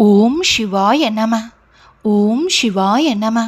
ஓம் சிவாய நம. ஓம் சிவாய நம.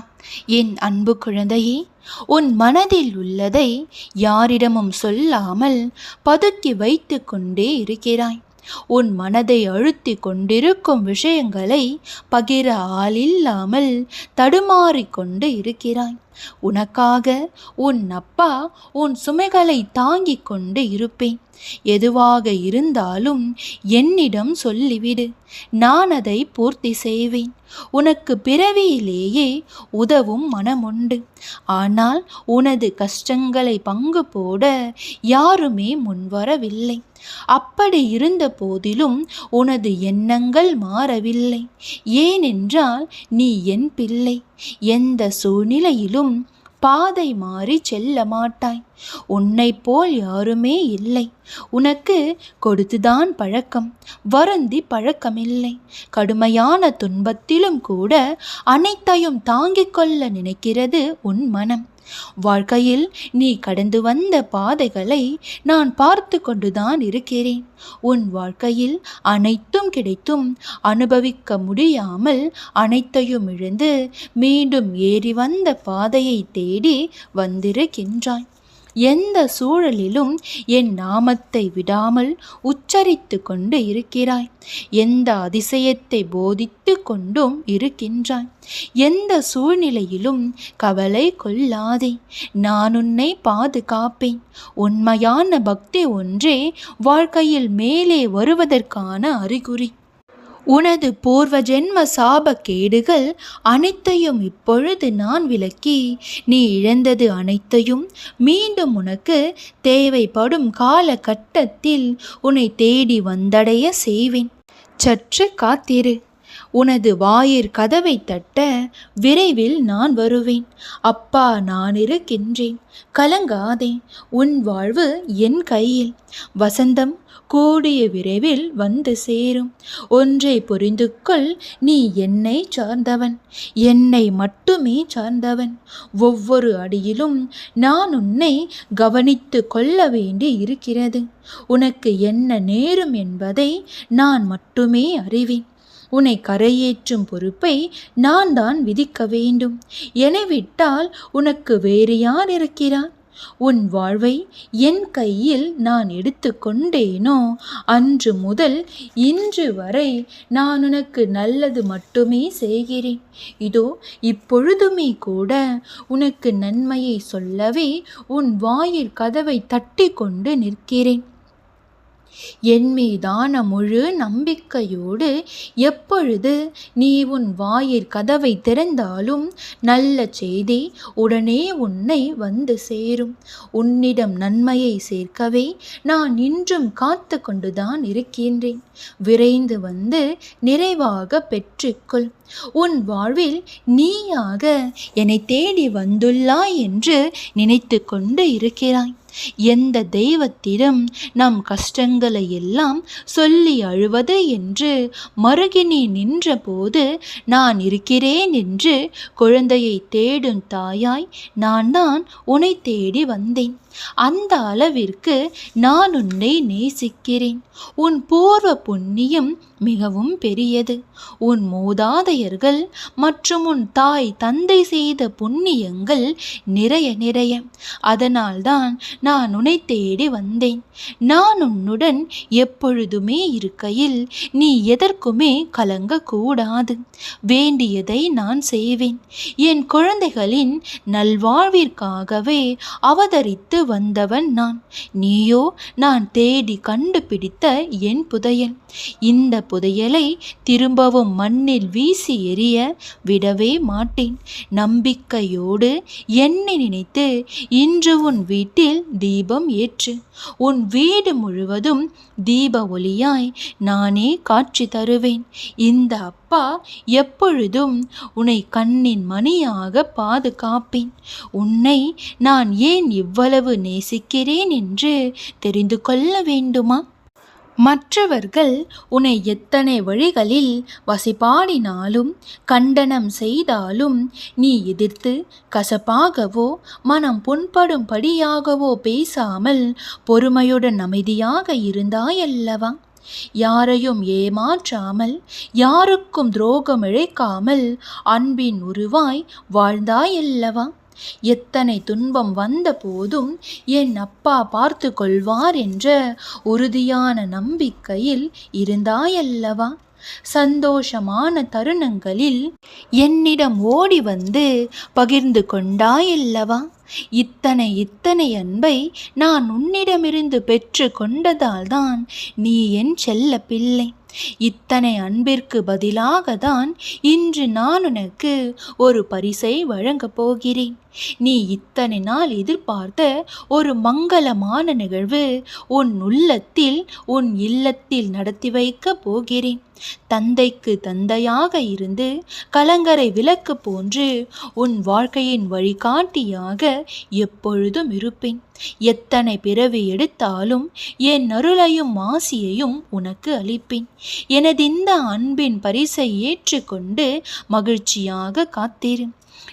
என் அன்பு குழந்தையே உன் மனதில் உள்ளதை யாரிடமும் சொல்லாமல் பதுக்கி வைத்து கொண்டே இருக்கிறாய். உன் மனதை அழுத்தி கொண்டிருக்கும் விஷயங்களை பகிர ஆளில்லாமல் இல்லாமல் தடுமாறிக்கொண்டு இருக்கிறாய். உனக்காக உன் அப்பா உன் சுமைகளை தாங்கிக் கொண்டு இருப்பேன். எதுவாக இருந்தாலும் என்னிடம் சொல்லிவிடு. நான் அதை பூர்த்தி செய்வேன். உனக்கு பிறவியிலேயே உதவும் மனமுண்டு. ஆனால் உனது கஷ்டங்களை பங்கு போட யாருமே முன்வரவில்லை. அப்படி இருந்த போதிலும் உனது எண்ணங்கள் மாறவில்லை. ஏனென்றால் நீ என் பிள்ளை. எந்த சூழ்நிலையிலும் பாதை மாறி செல்ல மாட்டாய். உன்னைப் போல் யாருமே இல்லை. உனக்கு கொடுத்துதான் பழக்கம். வருந்தி பழக்கமில்லை. கடுமையான துன்பத்திலும் கூட அனைத்தையும் தாங்கிக் கொள்ள நினைக்கிறது உன் மனம். வாழ்க்கையில் நீ கடந்து வந்த பாதைகளை நான் பார்த்து கொண்டுதான் இருக்கிறேன். உன் வாழ்க்கையில் அனைத்தும் கிடைத்தும் அனுபவிக்க முடியாமல் அனைத்தையும் இழந்து மீண்டும் ஏறி வந்த பாதையை தேடி வந்திருக்கின்றாய். எந்த சூழலிலும் என் நாமத்தை விடாமல் உச்சரித்து கொண்டு இருக்கிறாய். எந்த அதிசயத்தை போதித்து கொண்டும் இருக்கின்றாய். எந்த சூழ்நிலையிலும் கவலை கொள்ளாதே. நான் உன்னை பாதுகாப்பேன். உண்மையான பக்தி ஒன்றே வாழ்க்கையில் மேலே வருவதற்கான அறிகுறி. உனது பூர்வ ஜென்ம சாபக்கேடுகள் அனைத்தையும் இப்பொழுது நான் விலக்கி நீ இழந்தது அனைத்தையும் மீண்டும் உனக்கு தேவைப்படும் காலகட்டத்தில் உன்னை தேடி வந்தடைய செய்வேன். சற்று காத்திரு. உனது வாயிற் கதவை தட்ட விரைவில் நான் வருவேன். அப்பா நான் இருக்கின்றேன். கலங்காதே உன் வாழ்வு என் கையில். வசந்தம் கூடிய விரைவில் வந்து சேரும். ஒன்றை புரிந்து கொள் நீ என்னை சார்ந்தவன். என்னை மட்டுமே சார்ந்தவன். ஒவ்வொரு அடியிலும் நான் உன்னை கவனித்து கொள்ள வேண்டி இருக்கிறது. உனக்கு என்ன நேரும் என்பதை நான் மட்டுமே அறிவேன். உன்னை கரையேற்றும் பொறுப்பை நான் தான் விதிக்க வேண்டும். என விட்டால் உனக்கு வேறு யார் இருக்கிறார்? உன் வாழ்வை என் கையில் நான் எடுத்துக்கொண்டேனோ அன்று முதல் இன்று வரை நான் உனக்கு நல்லது மட்டுமே செய்கிறேன். இதோ இப்பொழுதுமே கூட உனக்கு நன்மையை சொல்லவே உன் வாயில் கதவை தட்டி கொண்டு நிற்கிறேன். என் மீதான முழு நம்பிக்கையோடு எப்பொழுது நீ உன் வாயிற் கதவை திறந்தாலும் நல்ல செய்தி உடனே உன்னை வந்து சேரும். உன்னிடம் நன்மையை சேர்க்கவே நான் இன்றும் காத்து கொண்டுதான் இருக்கின்றேன். விரைந்து வந்து நிறைவாக பெற்றுக்கொள். உன் வாழ்வில் நீயாக என்னை தேடி வந்துள்ளாய் என்று நினைத்து கொண்டு இருக்கிறாய். எந்த தெய்வத்திடம் நம் கஷ்டங்களை எல்லாம் சொல்லி அழுவது என்று மருகினி நின்றபோது நான் இருக்கிறேன் என்று குழந்தையை தேடும் தாயாய் நான் தான் உன்னை தேடி வந்தேன். அந்த அளவிற்கு நான் உன்னை நேசிக்கிறேன். உன் பூர்வ புண்ணியம் மிகவும் பெரியது. உன் மூதாதையர்கள் மற்றும் உன் தாய் தந்தை செய்த புண்ணியங்கள் நிறைய நிறைய. அதனால்தான் நான் உன்னை தேடி வந்தேன். நான் உன்னுடன் எப்பொழுதுமே இருக்கையில் நீ எதற்குமே கலங்கக்கூடாது. வேண்டியதை நான் செய்வேன். என் குழந்தைகளின் நல்வாழ்விற்காகவே அவதரித்து வந்தவன் நான். நீயோ நான் தேடி கண்டுபிடித்த என் புதையல். இந்த புதையலை திரும்பவும் மண்ணில் வீசி எறிய விடவே மாட்டேன். நம்பிக்கையோடு என்னை நினைத்து இன்று உன் வீட்டில் தீபம் ஏற்று. உன் வீடு முழுவதும் தீப ஒளியாய் நானே காட்சி தருவேன். இந்த அப்பா எப்பொழுதும் உன்னை கண்ணின் மணியாக பாதுகாப்பேன். உன்னை நான் ஏன் இவ்வளவு நேசிக்கிறேன் என்று தெரிந்து கொள்ள வேண்டுமா? மற்றவர்கள் உன்னை எத்தனை வழிகளில் வசிப்பாடினாலும் கண்டனம் செய்தாலும் நீ எதிர்த்து கசப்பாகவோ மனம் புண்படும்படியாகவோ பேசாமல் பொறுமையுடன் அமைதியாக இருந்தாயல்லவா? யாரையும் ஏமாற்றாமல் யாருக்கும் துரோகம் இழைக்காமல் அன்பின் உருவாய் வாழ்ந்தாயல்லவா? எத்தனை துன்பம் வந்த போதும் என் அப்பா பார்த்து கொள்வார் என்ற உறுதியான நம்பிக்கையில் இருந்தாயல்லவா? சந்தோஷமான தருணங்களில் என்னிடம் ஓடி வந்து பகிர்ந்து கொண்டாயல்லவா? இத்தனை இத்தனை அன்பை நான் உன்னிடமிருந்து பெற்று கொண்டதால்தான் நீ என் செல்ல பிள்ளை. இத்தனை அன்பிற்கு பதிலாக தான் இன்று நான் உனக்கு ஒரு பரிசை வழங்கப் போகிறேன். நீ இத்தனை நாள் எதிர்பார்த்த ஒரு மங்களமான நிகழ்வு உன் உள்ளத்தில் உன் இல்லத்தில் நடத்தி வைக்கப் போகிறேன். தந்தைக்கு தந்தையாக இருந்து கலங்கரை விளக்கு போன்று உன் வாழ்க்கையின் வழிகாட்டியாக எப்பொழுதும் இருப்பேன். எத்தனை பிறவி எடுத்தாலும் என் அருளையும் ஆசியையும் உனக்கு அளிப்பேன். எனது இந்த அன்பின் பரிசை ஏற்றுக்கொண்டு மகிழ்ச்சியாக காத்திரு.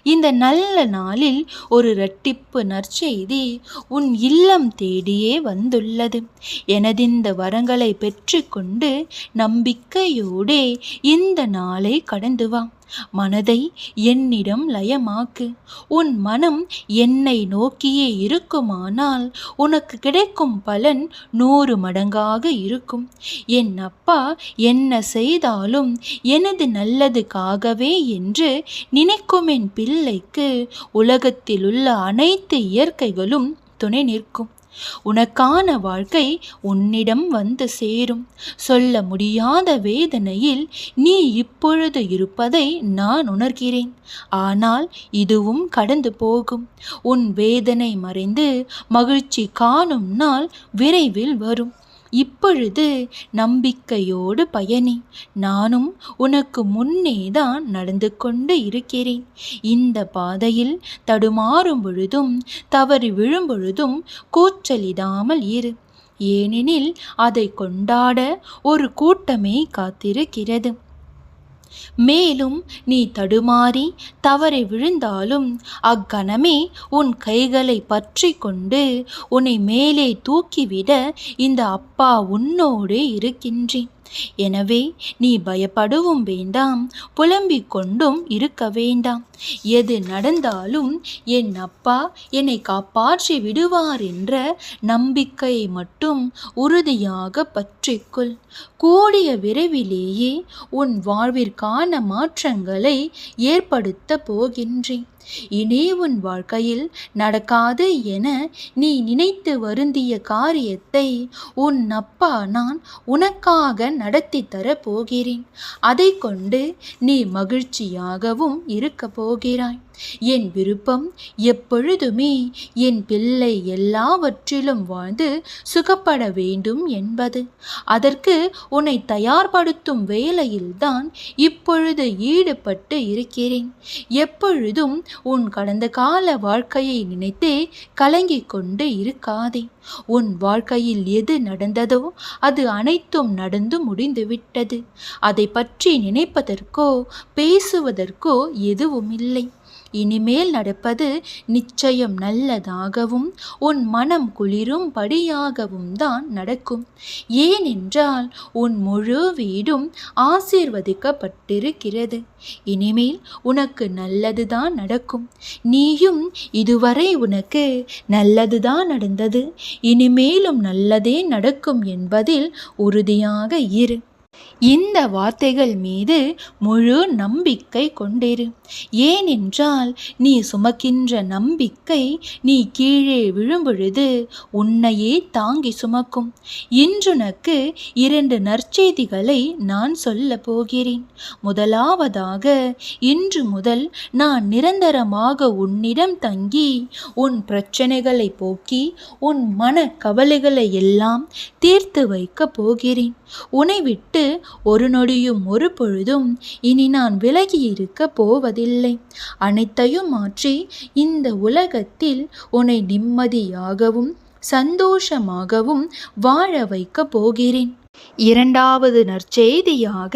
இந்த நல்ல நாளில் ஒரு இரட்டிப்பு நற்செய்தி உன் இல்லம் தேடியே வந்துள்ளது. எனதிந்த வரங்களை பெற்றுக்கொண்டு நம்பிக்கையோடே இந்த நாளை கடந்து வா. மனதை என்னிடம் லயமாக்கு. உன் மனம் என்னை நோக்கியே இருக்குமானால் உனக்கு கிடைக்கும் பலன் நூறு மடங்காக இருக்கும். என் அப்பா என்ன செய்தாலும் எனது நல்லதுக்காகவே என்று நினைக்கும் என் பிள்ளைக்கு உலகத்தில் உள்ள அனைத்து இயற்கைகளும் துணை நிற்கும். உனக்கான வாழ்க்கை உன்னிடம் வந்து சேரும். சொல்ல முடியாத வேதனையில் நீ இப்பொழுது இருப்பதை நான் உணர்கிறேன். ஆனால் இதுவும் கடந்து போகும். உன் வேதனை மறைந்து மகிழ்ச்சி காணும் நாள் விரைவில் வரும். இப்பொழுது நம்பிக்கையோடு பயணி. நானும் உனக்கு முன்னே தான் நடந்து கொண்டு இருக்கிறேன். இந்த பாதையில் தடுமாறும் பொழுதும் தவறி விழும் பொழுதும் கூச்சலிடாமல் இரு. ஏனெனில் அதை கொண்டாட ஒரு கூட்டமே காத்திருக்கிறது. மேலும் நீ தடுமாறி தவறி விழுந்தாலும் அக்கணமே உன் கைகளை பற்றி கொண்டு உன்னை மேலே தூக்கிவிட இந்த அப்பா உன்னோடு இருக்கின்றேன். எனவே நீ பயப்படவும் வேண்டாம் புலம்பிக் கொண்டும் இருக்க வேண்டாம். எது நடந்தாலும் என் அப்பா என்னை காப்பாற்றி விடுவார் என்ற நம்பிக்கையை மட்டும் உறுதியாக பற்றிக்கொள். கூடிய விரைவிலேயே உன் வாழ்விற்கான மாற்றங்களை ஏற்படுத்த போகின்றேன். இனி உன் வாழ்க்கையில் நடக்காது என நீ நினைத்து வருந்திய காரியத்தை உன் அப்பா நான் உனக்காக நடத்தி தர போகிறேன் அதை கொண்டு நீ மகிழ்ச்சியாகவும் இருக்க போகிறாய். என் விருப்பம் எப்பொழுதுமே என் பிள்ளை எல்லாவற்றிலும் வாழ்ந்து சுகப்பட வேண்டும் என்பது. அதற்கு உன்னை தயார்படுத்தும் வேலையில்தான் இப்பொழுது ஈடுபட்டு இருக்கிறேன். எப்பொழுதும் உன் கடந்த கால வாழ்க்கையை நினைத்தே கலங்கிக் கொண்டு இருக்காதே. உன் வாழ்க்கையில் எது நடந்ததோ அது அனைத்தும் நடந்து முடிந்துவிட்டது அதை பற்றி நினைப்பதற்கோ பேசுவதற்கோ எதுவுமில்லை. இனிமேல் நடப்பது நிச்சயம் நல்லதாகவும் உன் மனம் குளிரும் படியாகவும் தான் நடக்கும். ஏனென்றால் உன் முழு வீடும் ஆசீர்வதிக்கப்பட்டிருக்கிறது. இனிமேல் உனக்கு நல்லதுதான் நடக்கும். நீயும் இதுவரை உனக்கு நல்லதுதான் நடந்தது. இனிமேலும் நல்லதே நடக்கும் என்பதில் உறுதியாக இரு. இந்த வார்த்தைகள் மீது முழு நம்பிக்கை கொண்டிரு. ஏனென்றால் நீ சுமக்கின்ற நம்பிக்கை நீ கீழே விழும்பொழுது உன்னையே தாங்கி சுமக்கும். இன்றுனக்கு இரண்டு நற்செய்திகளை நான் சொல்ல போகிறேன். முதலாவதாக இன்று முதல் நான் நிரந்தரமாக உன்னிடம் தங்கி உன் பிரச்சனைகளை போக்கி உன் மன கவலைகளை எல்லாம் தீர்த்து வைக்கப் போகிறேன். உன்னை விட்டு ஒரு நொடியும் ஒரு பொழுதும் இனி நான் விலகி இருக்க போவதில்லை. அனைத்தையும் மாற்றி இந்த உலகத்தில் உன்னை நிம்மதியாகவும் சந்தோஷமாகவும் வாழ வைக்கப் போகிறேன். இரண்டாவது நற்செய்தியாக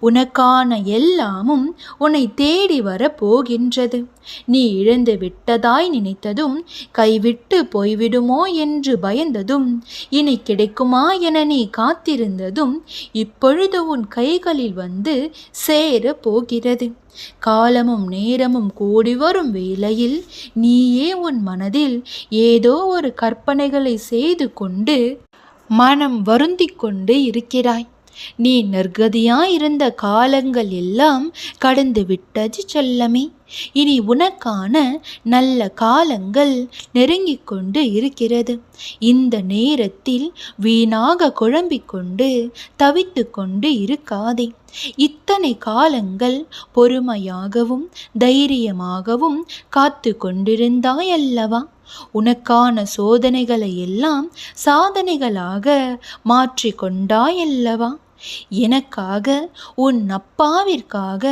உனக்கான எல்லாமும் உன்னை தேடி வரப் போகின்றது நீ இழந்து விட்டதாய் நினைத்ததும் கைவிட்டு போய்விடுமோ என்று பயந்ததும் இனி கிடைக்குமா என நீ காத்திருந்ததும் இப்பொழுது உன் கைகளில் வந்து சேர போகிறது காலமும் நேரமும் கூடி வரும் வேளையில் நீயே உன் மனதில் ஏதோ ஒரு கற்பனைகளை செய்து கொண்டு மனம் வருந்திக் கொண்டு இருக்கிறாய். நீ நிர்கதியாயிருந்த காலங்கள் எல்லாம் கடந்து விட்டது செல்லமே. இனி உனக்கான நல்ல காலங்கள் நெருங்கிக் கொண்டு இருக்கிறது. இந்த நேரத்தில் வீணாக குழம்பிக் கொண்டு தவித்து கொண்டு இருக்காதே. இத்தனை காலங்கள் பொறுமையாகவும் தைரியமாகவும் காத்து கொண்டிருந்தாயல்லவா உனக்கான சோதனைகளை எல்லாம் சாதனைகளாக மாற்றி கொண்டாயல்லவா எனக்காக உன் அப்பாவிற்காக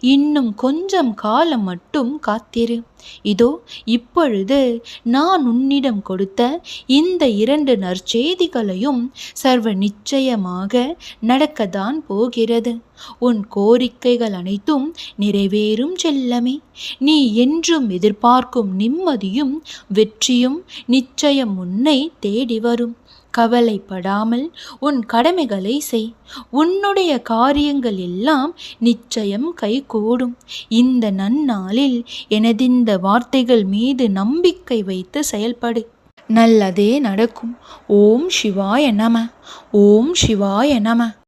இன்னும் கொஞ்சம் காலம் மட்டும் காத்திரு. இதோ இப்பொழுது நான் உன்னிடம் கொடுத்த இந்த இரண்டு நற்செய்திகளையும் சர்வ நிச்சயமாக நடக்கத்தான் போகிறது. உன் கோரிக்கைகள் அனைத்தும் நிறைவேறும் செல்லமே. நீ என்றும் எதிர்பார்க்கும் நிம்மதியும் வெற்றியும் நிச்சயம் உன்னை தேடி வரும். கவலைப்படாமல் உன் கடமைகளை செய். உன்னுடைய காரியங்கள் எல்லாம் நிச்சயம் கைகூடும். இந்த நன்னாளில் எனதிந்த வார்த்தைகள் மீது நம்பிக்கை வைத்து செயல்படு. நல்லதே நடக்கும். ஓம் சிவாய நம. ஓம் சிவாய நம.